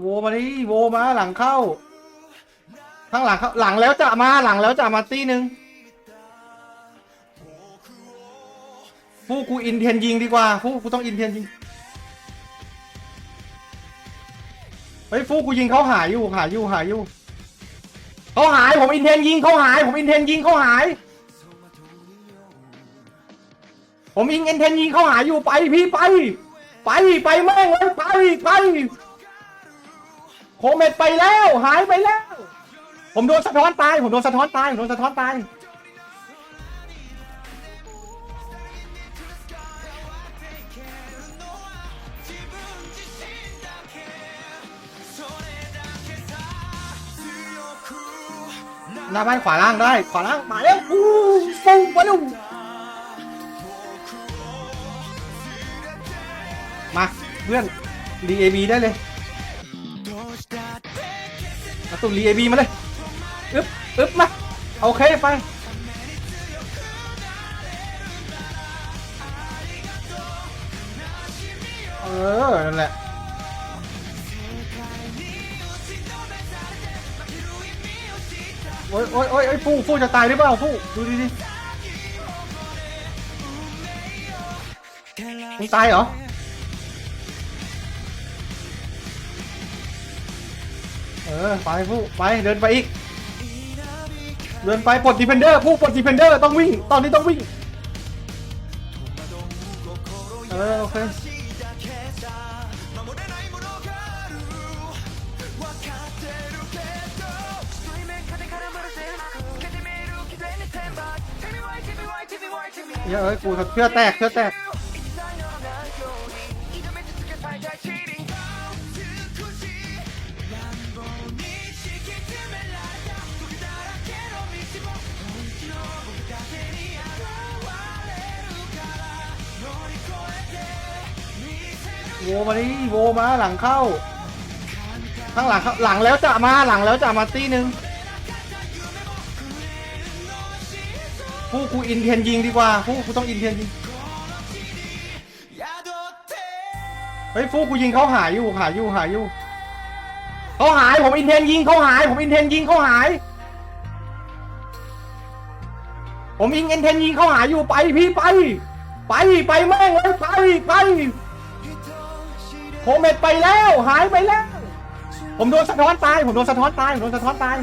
โวมาดิโวมาหลังเข้า ข้างหลังเข้าหลังแล้วจะมาหลังแล้วจะมาตีหนึ่งฟูกูอินเทียนยิงดีกว่าฟูกูต้องอินเทียนยิงเฮ้ยฟูกูยิงเขาหายอยู่หายอยู่หายอยู่เขาหายผมอินเทนยิงเขาหายผมอินเทนยิงเขาหาย ผมยิงอินเทนยิงเขาหายอยู่ไปพี่ไป ไปไปแม่งเลยไปไป โคเมตไปแล้ว หายไปแล้ว ผมโดนสะท้อนตาย ผมโดนสะท้อนตาย ผมโดนสะท้อนตาย หน้าบ้านขวาล่างได้ ขวาล่างมาแล้วอู้ฟูมาแล้วมาเพื่อนรีเอบีได้เลยุรีเอบีมาเลยอึ๊บอึ๊บมาโอเคไปเออนั่นแหละโอ้ยโอ้ยโอ้ยโอ้ยฟูฟูจะตายหรือเปล่าฟูดูดิดิมึงตายเหรอ เออไปฟูไปเดินไปอีก เดินไปปลดดีเพนเดอร์ฟูปลดดีเพนเดอร์ต้องวิ่ง ตอนนี้ต้องวิ่ง เออโอเคเยอะเอ้ยกูเชื่อแตกเชื่อแตก โวมาดิโวมาหลังเข้า ข้างหลังเข้าหลังแล้วจะมาหลังแล้วจะมาตีหนึ่งผู้กูอินเทนยิงดีกว่าผู้กูต้องอินเทนยิงเฮ้ยฟูกูยิงเขาหายอยู่หายอยู่หายอยู่เขาหายผมอินเทนยิงเขาหายผมอินเทนยิงเขาหาย ผมยิงอินเทนยิงเขาหายอยู่ไปพี่ไป ไปไปแม่งเลยไปไป โคเมดไปแล้ว หายไปแล้ว ผมโดนสะท้อนตาย ผมโดนสะท้อนตาย ผมโดนสะท้อนตาย